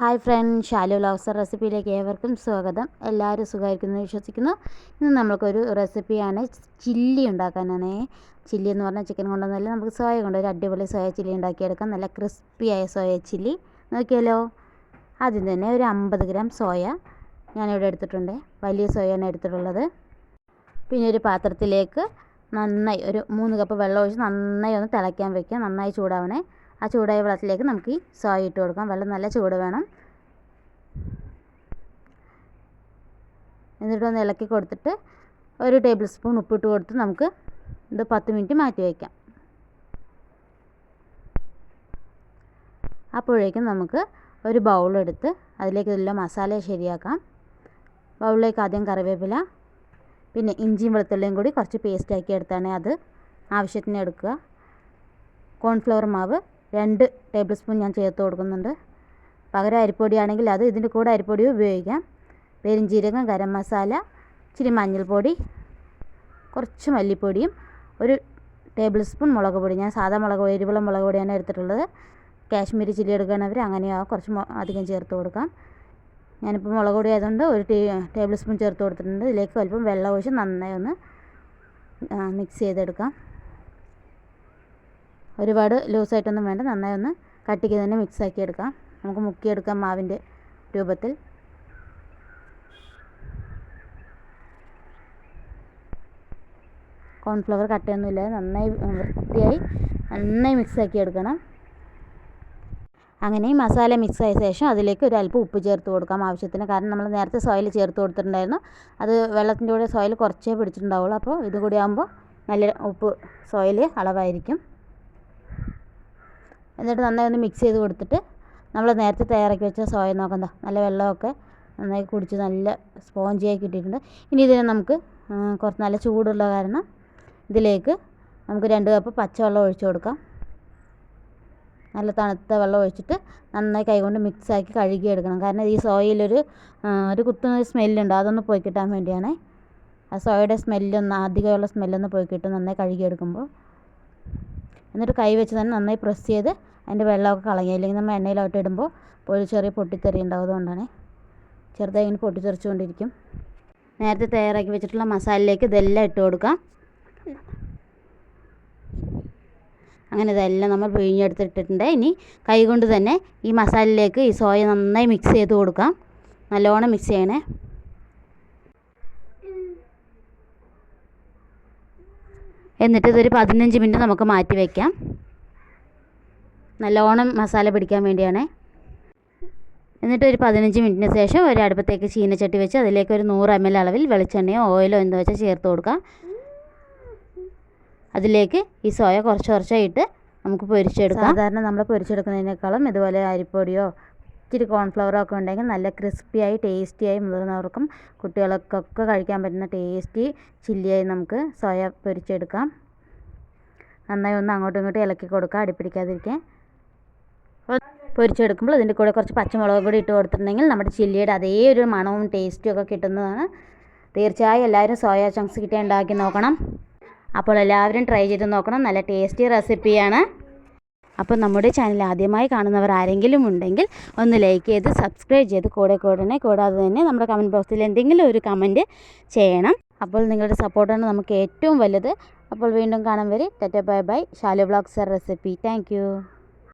Hi friend Shalu ലോക്സർ റെസിപ്പിയിലേക്ക് ഏവർക്കും സ്വാഗതം. എല്ലാവരും സുഖമായിരിക്കുന്നു വിശ്വസിക്കുന്നു. ഇന്ന് നമ്മൾക്കൊരു റെസിപ്പിയാണ് ചില്ലി ഉണ്ടാക്കാനാണ്. ചില്ലി എന്ന് പറഞ്ഞാൽ ചിക്കൻ കൊണ്ടൊന്നല്ല നമുക്ക് സോയ കൊണ്ട് ഒരു അടിപൊളി സോയ ചില്ലി ഉണ്ടാക്കിയെടുക്കാം. നല്ല ക്രിസ്പിയായ സോയ ചില്ലി. നോക്കിയാലോ? ആദ്യം തന്നെ ഒരു അമ്പത് ഗ്രാം സോയ ഞാനിവിടെ എടുത്തിട്ടുണ്ട്. വലിയ സോയാണ് എടുത്തിട്ടുള്ളത്. പിന്നെ ഒരു പാത്രത്തിലേക്ക് നന്നായി ഒരു മൂന്ന് കപ്പ് വെള്ളം ഒഴിച്ച് നന്നായി ഒന്ന് തിളയ്ക്കാൻ വെക്കുക. നന്നായി ചൂടാവണേ. ആ ചൂടായ വെള്ളത്തിലേക്ക് നമുക്ക് ഈ സോയ ഇട്ട് കൊടുക്കാം. വെള്ളം നല്ല ചൂട് വേണം. എന്നിട്ട് ഒന്ന് ഇളക്കി കൊടുത്തിട്ട് ഒരു ടേബിൾ സ്പൂൺ ഉപ്പിട്ട് കൊടുത്ത് നമുക്ക് ഇത് പത്ത് മിനിറ്റ് മാറ്റി വയ്ക്കാം. അപ്പോഴേക്കും നമുക്ക് ഒരു ബൗളെടുത്ത് അതിലേക്ക് ഇതെല്ലാം മസാല ശരിയാക്കാം. ബൗളിലേക്ക് ആദ്യം കറിവേപ്പില പിന്നെ ഇഞ്ചിയും വെളുത്തുള്ളിയും കൂടി കുറച്ച് പേസ്റ്റാക്കി എടുത്താണ് അത് ആവശ്യത്തിന് എടുക്കുക. കോൺഫ്ലവർ മാവ് രണ്ട് ടേബിൾ സ്പൂൺ ഞാൻ ചേർത്ത് കൊടുക്കുന്നുണ്ട്. പകരം അരിപ്പൊടിയാണെങ്കിൽ അത് ഇതിന്റെ കൂടെ അരിപ്പൊടി ഉപയോഗിക്കാം. പെരുംജീരകം ഗരം മസാല ഇച്ചിരി മഞ്ഞൾപ്പൊടി കുറച്ച് മല്ലിപ്പൊടിയും ഒരു ടേബിൾ സ്പൂൺ മുളക് പൊടി. ഞാൻ സാധാ മുളക് എരിവുള്ള മുളക് പൊടിയാണ് എടുത്തിട്ടുള്ളത്. കാശ്മീരി ചില്ലി എടുക്കണവർ അങ്ങനെയാവും കുറച്ച് അധികം ചേർത്ത് കൊടുക്കാം. ഞാനിപ്പോൾ മുളക് പൊടി ആയതുകൊണ്ട് ഒരു ടേബിൾ സ്പൂൺ ചേർത്ത് കൊടുത്തിട്ടുണ്ട്. ഇതിലേക്ക് അല്പം വെള്ളം ഒഴിച്ച് നന്നായി ഒന്ന് മിക്സ് ചെയ്തെടുക്കാം. ഒരുപാട് ലൂസായിട്ടൊന്നും വേണ്ട. നന്നായി ഒന്ന് കട്ടിക്ക് തന്നെ മിക്സ് ആക്കി എടുക്കാം. നമുക്ക് മുക്കിയെടുക്കാം മാവിന്റെ രൂപത്തിൽ. കോൺഫ്ലവർ കട്ടയൊന്നുമില്ല നന്നായി വൃത്തിയായി നന്നായി മിക്സ് ആക്കി എടുക്കണം. അങ്ങനെ ഈ മസാല മിക്സ് ആയ ശേഷം അതിലേക്ക് ഒരു അല്പം ഉപ്പ് ചേർത്ത് കൊടുക്കാം ആവശ്യത്തിന്. കാരണം നമ്മൾ നേരത്തെ സോയിൽ ചേർത്ത് കൊടുത്തിട്ടുണ്ടായിരുന്നു. അത് വെള്ളത്തിന്റെ കൂടെ സോയിൽ കുറച്ചേ പിടിച്ചിട്ടുണ്ടാവുള്ളൂ. അപ്പോൾ ഇതുകൂടി ആകുമ്പോൾ നല്ല ഉപ്പ് സോയിൽ അളവായിരിക്കും. എന്നിട്ട് നന്നായി ഒന്ന് മിക്സ് ചെയ്ത് കൊടുത്തിട്ട് നമ്മൾ നേരത്തെ തയ്യാറാക്കി വെച്ച സോയ നോക്കണ്ട നല്ല വെള്ളമൊക്കെ നന്നായി കുടിച്ച് നല്ല സ്പോഞ്ചിയായി കിട്ടിയിട്ടുണ്ട്. ഇനി ഇതിനെ നമുക്ക് കുറച്ച് നല്ല ചൂടുള്ള കാരണം ഇതിലേക്ക് നമുക്ക് രണ്ട് കപ്പ് പച്ചവെള്ളം ഒഴിച്ചു കൊടുക്കാം. നല്ല തണുത്ത വെള്ളം ഒഴിച്ചിട്ട് നന്നായി കൈകൊണ്ട് മിക്സാക്കി കഴുകിയെടുക്കണം. കാരണം ഈ സോയിലൊരു ഒരു കുത്തുന്ന സ്മെല്ലുണ്ട് അതൊന്ന് പോയി കിട്ടാൻ വേണ്ടിയാണ്. ആ സോയയുടെ സ്മെല്ലൊന്ന് അധികമുള്ള സ്മെല്ലൊന്ന് പോയി കിട്ടും നന്നായി കഴുകിയെടുക്കുമ്പോൾ. എന്നിട്ട് കൈ വെച്ച് തന്നെ നന്നായി പ്രസ് ചെയ്ത് അതിന്റെ വെള്ളമൊക്കെ കളയുക. ഇല്ലെങ്കിൽ നമ്മൾ എണ്ണയിലോട്ട് ഇടുമ്പോൾ ഒരു ചെറിയ പൊട്ടിത്തെറി ഉണ്ടാവും അതുകൊണ്ടാണ് ചെറുതായി ഇങ്ങനെ പൊട്ടിത്തെറിച്ചുകൊണ്ടിരിക്കും. നേരത്തെ തയ്യാറാക്കി വെച്ചിട്ടുള്ള മസാലയിലേക്ക് ഇതെല്ലാം ഇട്ട് കൊടുക്കാം അങ്ങനെ ഇതെല്ലാം നമ്മൾ പിഴിഞ്ഞെടുത്തിട്ടിട്ടുണ്ട്. ഇനി കൈകൊണ്ട് തന്നെ ഈ മസാലയിലേക്ക് ഈ സോയ നന്നായി മിക്സ് ചെയ്ത് കൊടുക്കാം. നല്ലോണം മിക്സ് ചെയ്യണേ. എന്നിട്ട് ഇതൊരു പതിനഞ്ച് മിനിറ്റ് നമുക്ക് മാറ്റി വയ്ക്കാം നല്ലോണം മസാല പിടിക്കാൻ വേണ്ടിയാണ്. എന്നിട്ട് ഒരു പതിനഞ്ച് മിനിറ്റിന് ശേഷം ഒരു അടുപ്പത്തേക്ക് ചീനച്ചട്ടി വെച്ച് അതിലേക്ക് ഒരു നൂറ് എം എൽ അളവിൽ വെളിച്ചെണ്ണയോ ഓയിലോ എന്തോ വെച്ചാൽ ചേർത്ത് കൊടുക്കാം. അതിലേക്ക് ഈ സോയ കുറച്ച് കുറച്ചായിട്ട് നമുക്ക് പൊരിച്ചെടുക്കാം. സാധാരണ നമ്മൾ പൊരിച്ചെടുക്കുന്നതിനേക്കാളും ഇതുപോലെ അരിപ്പൊടിയോ ഇച്ചിരി കോൺഫ്ലവറൊക്കെ ഉണ്ടെങ്കിൽ നല്ല ക്രിസ്പിയായി ടേസ്റ്റിയായി മുതിർന്നവർക്കും കുട്ടികൾക്കൊക്കെ കഴിക്കാൻ പറ്റുന്ന ടേസ്റ്റി ചില്ലിയായി നമുക്ക് സോയ പൊരിച്ചെടുക്കാം. നന്നായി ഒന്ന് അങ്ങോട്ടും ഇങ്ങോട്ടും ഇളക്കി കൊടുക്കുക അടിപ്പിടിക്കാതിരിക്കാൻ പൊരിച്ചെടുക്കുമ്പോൾ ഇതിന്റെ കൂടെ കുറച്ച് പച്ചമുളക് കൂടി ഇട്ട് കൊടുത്തിട്ടുണ്ടെങ്കിൽ നമ്മുടെ ചില്ലിയുടെ അതേ ഒരു മണവും ടേസ്റ്റും ഒക്കെ കിട്ടുന്നതാണ്. തീർച്ചയായും എല്ലാവരും സോയ ചങ്ക്സ് കിട്ടിയ ഉണ്ടാക്കി നോക്കണം. അപ്പോൾ എല്ലാവരും ട്രൈ ചെയ്ത് നോക്കണം. നല്ല ടേസ്റ്റി റെസിപ്പിയാണ് അപ്പോൾ നമ്മുടെ ചാനൽ ആദ്യമായി കാണുന്നവർ ആരെങ്കിലും ഉണ്ടെങ്കിൽ ഒന്ന് ലൈക്ക് ചെയ്ത് സബ്സ്ക്രൈബ് ചെയ്ത് കൂടെ കൂടണേ. കൂടാതെ തന്നെ നമ്മുടെ കമന്റ് ബോക്സിൽ എന്തെങ്കിലും ഒരു കമന്റ് ചെയ്യണം. അപ്പോൾ നിങ്ങളുടെ സപ്പോർട്ടാണ് നമുക്ക് ഏറ്റവും വലുത്. അപ്പോൾ വീണ്ടും കാണാൻ വരെ. ടെറ്റ bye bye Shalu blogs recipe thank